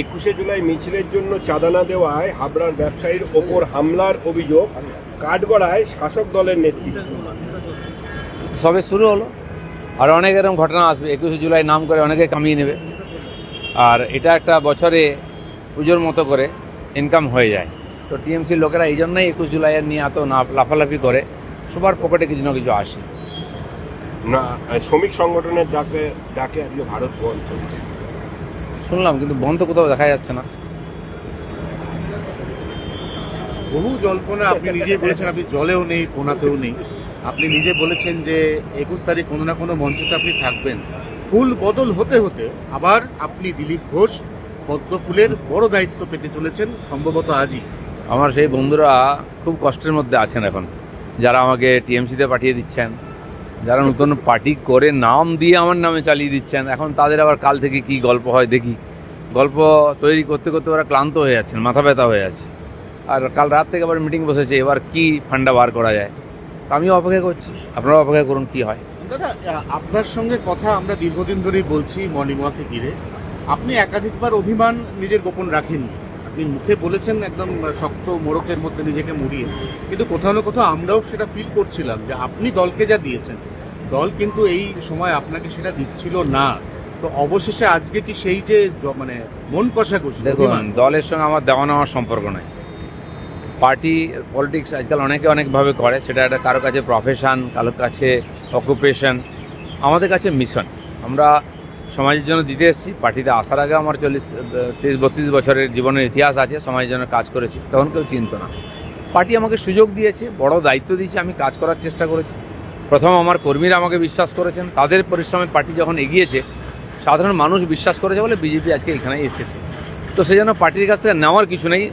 একুশে জুলাই মিছিলের জন্য চাঁদা না দেওয়ায় হাবড়ার ব্যবসায়ীর ওপর হামলার অভিযোগ কাঠগড়ায় শাসক দলের নেতৃত্ব। সবে শুরু হলো। আর অনেক এরকম ঘটনা আসবে। একুশে জুলাই নাম করে অনেকে কামিয়ে নেবে। আর এটা একটা বছরে পুজোর মতো করে ইনকাম হয়ে যায়। তো টিএমসির লোকেরা এই জন্যই একুশ জুলাইয়ের নিয়ে এত না লাফালাফি করে। সবার পকেটে কিছু না কিছু আসে। না শ্রমিক সংগঠনের ডাকে ডাকে আজকে ভারত বন্ধ। চলছে শুনলাম কিন্তু বন্ধ কোথাও দেখা যাচ্ছে না। বহু জল্পনা আপনি নিজে বলেছেন আপনি জলেও নেই কোনাতেও নেই। আপনি নিজে বলেছেন যে একুশ তারিখ কোনো না কোনো মঞ্চতে আপনি থাকবেন। ফুল বদল হতে হতে আবার আপনি দিলীপ ঘোষ পদ্ম ফুলের বড় দায়িত্ব পেতে চলেছেন সম্ভবত আজই। আমার সেই বন্ধুরা খুব কষ্টের মধ্যে আছেন এখন। যারা আমাকে টিএমসিতে পাঠিয়ে দিচ্ছেন যারা নতুন পার্টি করে নাম দিয়ে আমার নামে চালিয়ে দিচ্ছেন, এখন তাদের আবার কাল থেকে কি গল্প হয় দেখি। গল্প তৈরি করতে করতে ওরা ক্লান্ত হয়ে যাচ্ছেন, মাথা ব্যথা হয়ে আছে আর কাল রাত থেকে আবার মিটিং বসেছে, এবার কি ফান্ডা বার করা যায়? আমিও অপেক্ষা করছি, আপনারাও অপেক্ষা করুন কি হয়। দাদা আপনার সঙ্গে কথা আমরা দীর্ঘদিন ধরেই বলছি মর্নিং ওয়াকে ঘিরে। আপনি একাধিকবার অভিমান নিজের গোপন রাখেননি। আপনি মুখে বলেছেন একদম শক্ত মোড়কের মধ্যে নিজেকে মুড়িয়ে। কিন্তু কোথাও না কোথাও আমরাও সেটা ফিল করছিলাম যে আপনি দলকে যা দিয়েছেন দল কিন্তু এই সময় আপনাকে সেটা দিচ্ছিল না। তো অবশেষে আজকে কি সেই যে মানে মন কষাকষি দেখুন দলের সঙ্গে আমার দেওয়া নেওয়ার সম্পর্ক নাই। পার্টি পলিটিক্স আজকাল অনেকে অনেকভাবে করে সেটা একটা কারও কাছে প্রফেশন কারও কাছে অকুপেশন আমাদের কাছে মিশন আমরা সমাজের জন্য দিতে এসেছি। পার্টিতে আসার আগে আমার চল্লিশ তিরিশ বত্রিশ বছরের জীবনের ইতিহাস আছে, সমাজের জন্য কাজ করেছি, তখন কেউ চিনত না। পার্টি আমাকে সুযোগ দিয়েছে, বড় দায়িত্ব দিয়েছে, আমি কাজ করার চেষ্টা করেছি। প্রথম আমার কর্মীরা আমাকে বিশ্বাস করেছেন, তাদের পরিশ্রমে পার্টি যখন এগিয়েছে, সাধারণ মানুষ বিশ্বাস করেছে বলে বিজেপি আজকে এখানে এসেছে। তো সেই জন্য পার্টির কাছ থেকে নেওয়ার কিছু নেই,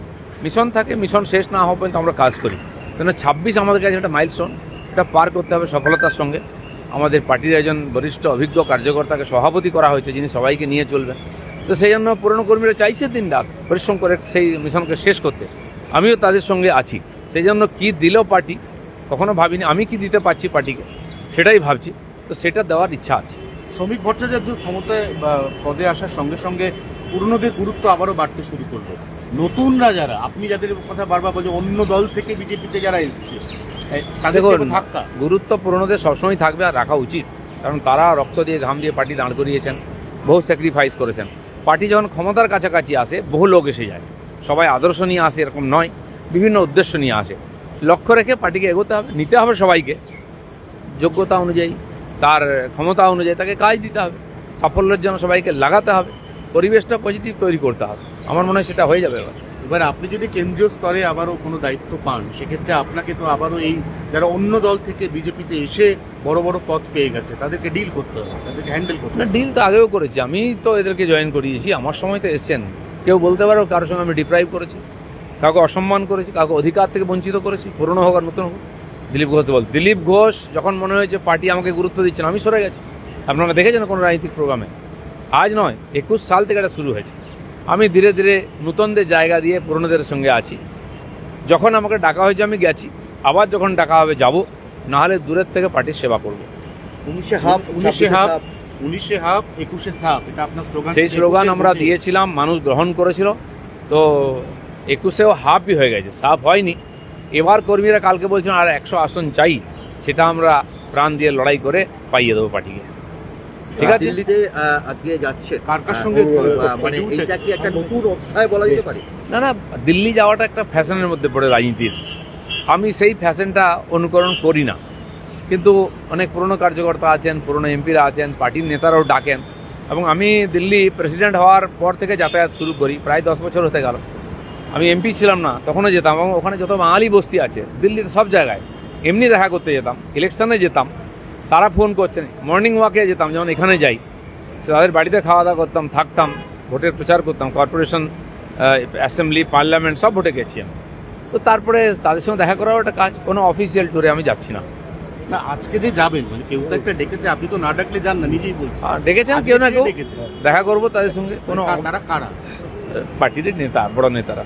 মিশন থাকে, মিশন শেষ না হওয়া পর্যন্ত আমরা কাজ করি। কেন, ছাব্বিশ আমাদের কাছে একটা মাইলস্টোন এটা পার করতে হবে সফলতার সঙ্গে। আমাদের পার্টির একজন বরিষ্ঠ অভিজ্ঞ কার্যকর্তাকে সভাপতি করা হয়েছে, যিনি সবাইকে নিয়ে চলবেন। তো সেই জন্য পুরনো কর্মীরা চাইছে দিন রাত পরিশ্রম করে সেই মিশনকে শেষ করতে। আমিও তাদের সঙ্গে আছি। সেই জন্য কী দিল পার্টি, কখনো ভাবিনি। আমি কি দিতে পারছি পার্টিকে, সেটাই ভাবছি। তো সেটা দেওয়ার ইচ্ছা আছে। শ্রমিক ভট্টাচার্য ক্ষমতায় পদে আসার সঙ্গে সঙ্গে পুরনোদের গুরুত্ব আবারও বাড়তে শুরু করল। নতুনরা যারা, আপনি যাদের কথা বারবার বলছেন, অন্য দল থেকে বিজেপিতে যারা এসেছে দেখুন কোনো ধাক্কা। গুরুত্ব পুরনোদের সবসময় থাকবে আর রাখা উচিত। কারণ তারা রক্ত দিয়ে ঘাম দিয়ে পার্টি দাঁড় করিয়েছেন বহু স্যাক্রিফাইস করেছেন। পার্টি যখন ক্ষমতার কাছাকাছি আসে বহু লোক এসে যায়। সবাই আদর্শ নিয়ে আসে এরকম নয়। বিভিন্ন উদ্দেশ্য নিয়ে আসে। লক্ষ্য রেখে পার্টিকে এগোতে হবে নিতে হবে সবাইকে। যোগ্যতা অনুযায়ী তার ক্ষমতা অনুযায়ী তাকে কাজ দিতে হবে। সাফল্যের জন্য সবাইকে লাগাতে হবে। পরিবেশটা পজিটিভ তৈরি করতে হবে। আমার মনে হয় সেটা হয়ে যাবে এবার। এবার আপনি যদি কেন্দ্রীয় স্তরে আবারও কোনো দায়িত্ব পান সেক্ষেত্রে আপনাকে তো আবারও এই যারা অন্য দল থেকে বিজেপিতে এসে বড় বড় পদ পেয়ে গেছে তাদেরকে ডিল করতে হবে তাদেরকে হ্যান্ডেল করতে হবে। ডিল তো আগেও করেছি। আমি তো এদেরকে জয়েন করিয়েছি। আমার সময় তো এসছেন। কেউ বলতে পারো কারোর সঙ্গে আমি ডিপ্রাইভ করেছি। কাউকে অসম্মান করেছি কাউকে অধিকার থেকে বঞ্চিত করেছি পুরনো হোক আর নতুন হোক। দিলীপ ঘোষ বল দিলীপ ঘোষ যখন মনে হয়েছে পার্টি আমাকে গুরুত্ব দিচ্ছে না আমি সরে গেছি। আপনারা দেখেছেন কোনো রাজনৈতিক প্রোগ্রামে আজ নয় একুশ সাল থেকে এটা শুরু হয়েছে। আমি ধীরে ধীরে নূতনদের জায়গা দিয়ে পুরনোদের সঙ্গে আছি। যখন আমাকে ডাকা হয়েছে আমি গেছি। আবার যখন ডাকা হবে যাব। নাহলে দূরের থেকে পার্টির সেবা করব। উনিশে হাফ উনিশে হাফ উনিশে হাফ একুশে সাপ এটা আপনার স্লোগান সেই স্লোগান আমরা দিয়েছিলাম মানুষ গ্রহণ করেছিল। তো একুশেও হাফই হয়ে গেছে সাফ হয়নি। এবার কর্মীরা কালকে বলছেন আর একশো আসন চাই। সেটা আমরা প্রাণ দিয়ে লড়াই করে পাইয়ে দেবো পার্টিকে। ঠিক আছে? দিল্লিতে আজকে যাচ্ছে কার কার সঙ্গে মানে এইটা কি একটা নতুন অধ্যায় বলা যেতে পারে? না না দিল্লি যাওয়াটা একটা ফ্যাশনের মধ্যে পড়ে রাজনীতির। আমি সেই ফ্যাশনটা অনুকরণ করি না। কিন্তু অনেক পুরনো কার্যকর্তা আছেন পুরনো এমপিরা আছেন পার্টির নেতারাও ডাকেন। এবং আমি দিল্লি প্রেসিডেন্ট হওয়ার পর থেকে যাতায়াত শুরু করি প্রায় দশ বছর হতে গেল। আমি এমপি ছিলাম না তখনও যেতাম এবং ওখানে যত বাঙালি বস্তি আছে দিল্লির সব জায়গায় এমনি দেখা করতে যেতাম ইলেকশনে যেতাম। তারা ফোন করছেন মর্নিং ওয়াকে যেতাম যেমন এখানে যাই তাদের বাড়িতে খাওয়া দাওয়া করতাম থাকতাম ভোটের প্রচার করতাম কর্পোরেশন অ্যাসেম্বলি পার্লামেন্ট সব ভোটে গেছি আমি। তো তারপরে তাদের সঙ্গে দেখা করাও একটা কাজ কোনো অফিসিয়াল ট্যুরে আমি যাচ্ছি না। না আজকে যে যাবেন মানে কেউ তো একটা ডেকেছে আপনি তো না ডাকলে যান না নিজেই বলছেন। আর ডেকেছেন কেউ না কেউ দেখা করব তাদের সঙ্গে কোনো তারা কারা? পার্টির নেতা বড় নেতারা।